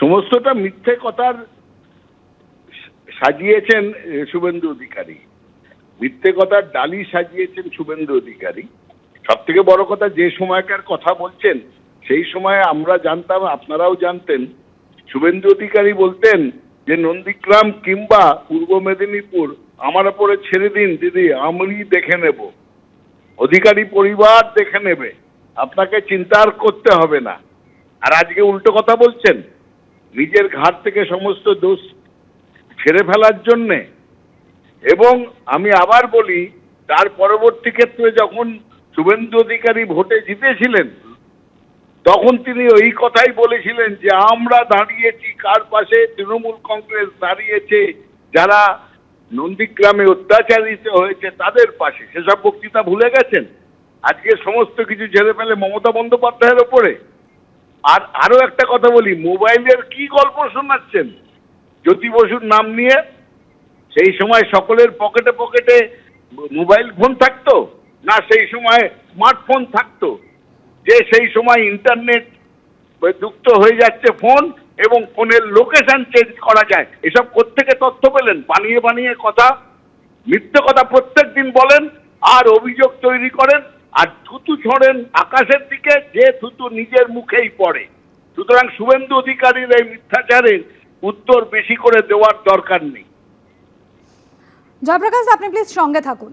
সমস্তটা মিথ্যে কথার সাজিয়েছেন শুভেন্দু অধিকারী। মিথ্যে কথার ডালি সাজিয়েছেন শুভেন্দু অধিকারী। সব থেকে বড় কথা, যে সময়কার কথা বলছেন, সেই সময় আমরা জানতাম, আপনারাও জানতেন। শুভেন্দু অধিকারী বলতেন যে, নন্দীগ্রাম কিংবা পূর্ব মেদিনীপুর আমার ওপরে ছেড়ে দিন, দিদি আমি দেখে নেব। অধিকারী পরিবার দেখে নেবে। আপনাকে চিন্তা আর করতে হবে না। আর আজকে উল্টো কথা বলছেন নিজের ঘাট থেকে সমস্ত দোষ ছেড়ে ফেলার জন্যে। এবং আমি আবার বলি, তার পরবর্তী ক্ষেত্রে যখন শুভেন্দু অধিকারী ভোটে জিতেছিলেন, তখন তিনি ওই কথাই বলেছিলেন যে, আমরা দাঁড়িয়েছি, কার পাশে তৃণমূল কংগ্রেস দাঁড়িয়েছে, যারা নন্দীগ্রামে অত্যাচারিত হয়েছে, তাদের পাশে। সেসব বক্তৃতা ভুলে গেছেন? আজকে সমস্ত কিছু ঝেড়ে ফেলে মমতা বন্দ্যোপাধ্যায়ের ওপরে? আর আরও একটা কথা বলি, মোবাইলের কি গল্প শোনাচ্ছেন? জ্যোতি বসুর নাম নিয়ে? সেই সময় সকলের পকেটে পকেটে মোবাইল ফোন থাকতো? না, সেই সময় স্মার্টফোন থাকতো? যে সেই সময় ইন্টারনেট যুক্ত হয়ে যাচ্ছে ফোন এবং ফোনের লোকেশন চেঞ্জ করা যায়। এসব কোত্থেকে তথ্য পেলেন? বানিয়ে বানিয়ে কথা, মিথ্যে কথা প্রত্যেক দিন বলেন আর অভিযোগ তৈরি করেন। আর থুতু ছড়েন আকাশের দিকে, যে থুতু নিজের মুখেই পড়ে। সুতরাং শুভেন্দু অধিকারীর এই মিথ্যাচারের উত্তর বেশি করে দেওয়ার দরকার নেই। জয়প্রকাশ আপনি প্লিজ সঙ্গে থাকুন।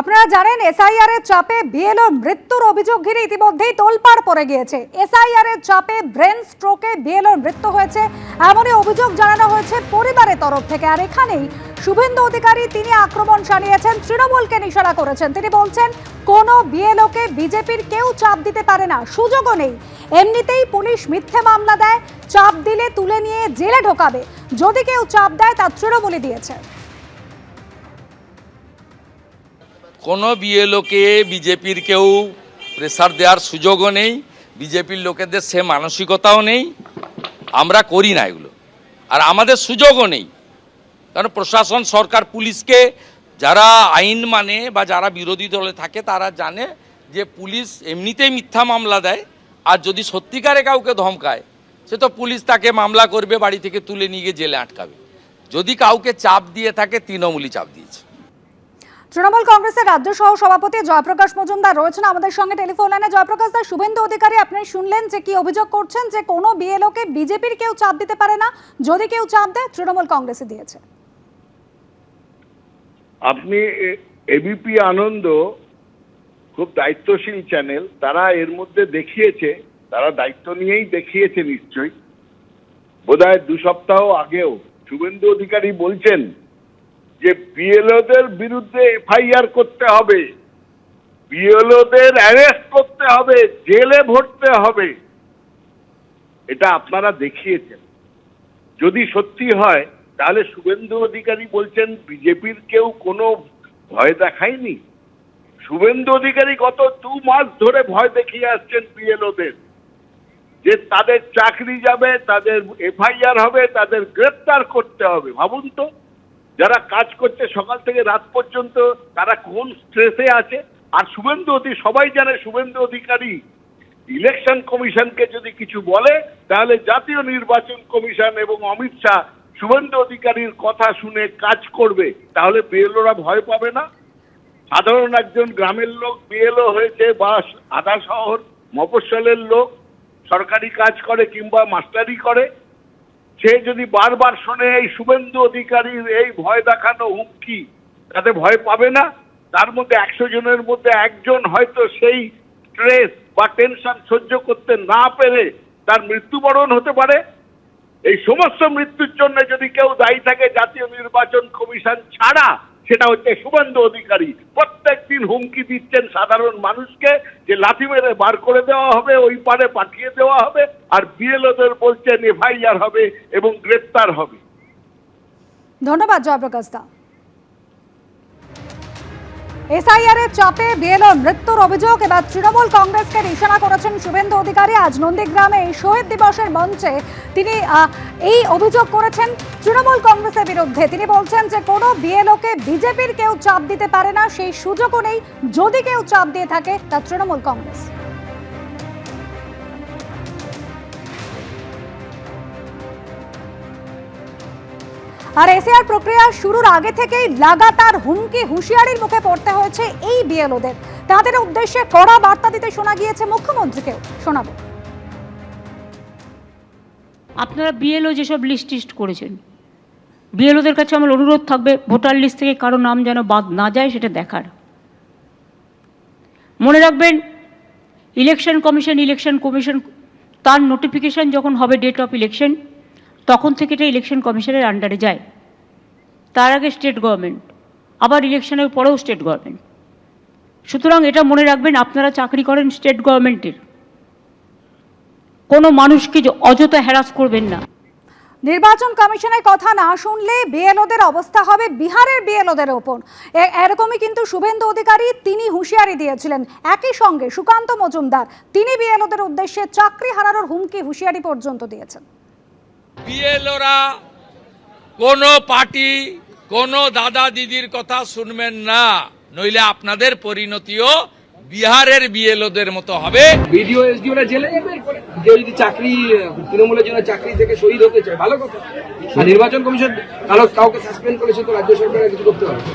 আপনারা জানেন এসআইআর এর চাপে বিএলও মৃত্যুর অভিযোগ ঘিরে ইতিমধ্যেই তোলপাড় পড়ে গিয়েছে। এসআইআর এর চাপে ব্রেন স্ট্রোকে বিএলওর মৃত্যু হয়েছে, এমনই অভিযোগ জানানো হয়েছে পরিবারের তরফ থেকে, আর এখানেই শুভেন্দু অধিকারী, তিনি আক্রমণ শানিয়েছেন তৃণমূলকে নিশানা করেছেন। তিনি বলছেন, কোনো বিএলওকে বিজেপির কেউ চাপ দিতে পারে না, সুযোগও নেই। এমনিতেই পুলিশ মিথ্যে মামলা দেয়, চাপ দিলে তুলে নিয়ে জেলে ঢোকাবে। যদি কেউ চাপ দেয়, তা তৃণমূলই দিয়েছে। কোনো বিএলওকে বিজেপির কেউ প্রেসার দেওয়ার সুযোগও নেই, বিজেপির লোকেদের সে মানসিকতাও নেই। আমরা করি না এগুলো। আর আমাদের সুযোগও নেই। কারণ প্রশাসন, সরকার, পুলিশকে যারা আইন মানে বা যারা বিরোধী দলে থাকে, তারা জানে যে পুলিশ এমনিতেই মিথ্যা মামলা দেয়। আর যদি সত্যিকারে কাউকে ধমকায়, সে তো পুলিশ তাকে মামলা করবে, বাড়ি থেকে তুলে নিয়ে গিয়ে জেলে আটকাবে। যদি কাউকে চাপ দিয়ে থাকে, তৃণমূলই চাপ দিয়েছে। তৃণমূল কংগ্রেসের রাজ্য সহ সভাপতি জয়প্রকাশ মজুমদার রয়েছেন আমাদের সঙ্গে টেলিফোন লাইনে। জয়প্রকাশ দা, শুভেন্দু অধিকারী, আপনি শুনলেন যে কি অভিযোগ করছেন যে কোনো বিএলওকে বিজেপির কেউ চাপ দিতে পারে না। যদি কেউ চাপ দেয়, তৃণমূল কংগ্রেসে দিয়েছে। আপনি এবিপি আনন্দ খুব দায়িত্বশীল চ্যানেল, তারা এর মধ্যে দেখিয়েছে, তারা দায়িত্ব নিয়েই দেখিয়েছে নিশ্চয়ই। বোধহয় দু সপ্তাহ আগেও শুভেন্দু অধিকারী বলছেন যে বিএলওদের বিরুদ্ধে এফআইআর করতে হবে বিএলওদের অ্যারেস্ট করতে হবে, জেলে ভরতে হবে। এটা আপনারা দেখিয়েছেন। যদি সত্যি হয় তাহলে শুভেন্দু অধিকারী বলছেন, বিজেপির কেউ কোনো ভয় দেখায়নি? শুভেন্দু অধিকারী গত দু মাস ধরে ভয় দেখিয়ে আসছেন বিএলওদের যে তাদের চাকরি যাবে, তাদের এফআইআর হবে, তাদের গ্রেপ্তার করতে হবে। ভাবুন তো, যারা কাজ করছে সকাল থেকে রাত পর্যন্ত, তারা কোন স্ট্রেসে আছে? আর শুভেন্দু অধি, সবাই জানে শুভেন্দু অধিকারী ইলেকশন কমিশনকে যদি কিছু বলে, তাহলে জাতীয় নির্বাচন কমিশন এবং অমিত শাহ শুভেন্দু অধিকারীর কথা শুনে কাজ করবে, তাহলে বিএলওরা ভয় পাবে না? সাধারণ একজন গ্রামের লোক বিএলও হয়েছে বা আধা শহর, মফস্বলের লোক, সরকারি কাজ করে কিংবা মাস্টারি করে, সে যদি বারবার শোনে এই শুভেন্দু অধিকারীর এই ভয় দেখানো হুমকি, তাতে ভয় পাবে না? তার মধ্যে একশো জনের মধ্যে একজন হয়তো সেই স্ট্রেস বা টেনশন সহ্য করতে না পেরে তার মৃত্যুবরণ হতে পারে। এই সমস্ত মৃত্যুর জন্য যদি কেউ দায়ী থাকে, জাতীয় নির্বাচন কমিশন ছাড়া, সেটা হচ্ছে শুভেন্দু অধিকারী। প্রত্যেক দিন হুমকি দিচ্ছেন সাধারণ মানুষকে যে লাথি মেরে বার করে দেওয়া হবে, ওই পারে পাঠিয়ে দেওয়া হবে, আর বিএলওদের বলছেন, এফআইআর হবে এবং গ্রেপ্তার হবে। ধন্যবাদ জয়প্রকাশ দা। এসআইআর এর চাপে বিএলও মৃত্যুর অভিযোগ। এবার তৃণমূল কংগ্রেসকে নিশানা করেছেন শুভেন্দু অধিকারী। আজ নন্দীগ্রামে এই শহীদ দিবসের মঞ্চে তিনি এই অভিযোগ করেছেন তৃণমূল কংগ্রেসের বিরুদ্ধে। তিনি বলছেন যে, কোনো বিএলওকে বিজেপির কেউ চাপ দিতে পারে না, সেই সুযোগও নেই। যদি কেউ চাপ দিয়ে থাকে, তা তৃণমূল কংগ্রেস। আর এসআইআর প্রক্রিয়া শুরুর আগে থেকেই লাগাতার হুমকি হুঁশিয়ারির মুখে পড়তে হয়েছে এই বিএলওদের। তাদের উদ্দেশ্যে কড়া বার্তা দিতে শোনা গিয়েছে মুখ্যমন্ত্রীকেও। শোনাবো। আপনারা বিএলও যেসব লিস্ট টিস্ট করেছেন, বিএলওদের কাছে আমার অনুরোধ থাকবে ভোটার লিস্ট থেকে কারও নাম যেন বাদ না যায় সেটা দেখার। মনে রাখবেন ইলেকশন কমিশন ইলেকশন কমিশন তার নোটিফিকেশন যখন হবে ডেট অফ ইলেকশন তখন থেকে এটা ইলেকশন কমিশনের আন্ডারে যায়। তার আগে স্টেট গভর্নমেন্ট আবার ইলেকশনের পরেও স্টেট গভর্নমেন্ট সুতরাং এটা মনে রাখবেন, আপনারা চাকরি করেন স্টেট গভর্নমেন্টের কোনো মানুষকে অযথা হ্যারাস করবেন না। নির্বাচন কমিশনের কথা না শুনলে বিএলওদের অবস্থা হবে বিহারের বিএলওদের ওপর। এরকমই কিন্তু শুভেন্দু অধিকারী তিনি হুঁশিয়ারি দিয়েছিলেন। একই সঙ্গে সুকান্ত মজুমদার, তিনি বিএলওদের উদ্দেশ্যে চাকরি হারানোর হুমকি হুঁশিয়ারি পর্যন্ত দিয়েছেন। বিএলওরা কোনো পার্টি, কোনো দাদা দিদির কথা শুনবেন না। নইলে আপনাদের পরিণতিও বিহারের বিএলওদের মতো হবে। বিডিও এসডিওরা জেলে যাবে? যে যদি চাকরি, তৃণমূলের জন্য চাকরি থেকে শহীদ হতে চায়, ভালো কথা। নির্বাচন কমিশন কারও কাউকে সাসপেন্ড করেছে তো রাজ্য সরকার কিছু করতে পারবে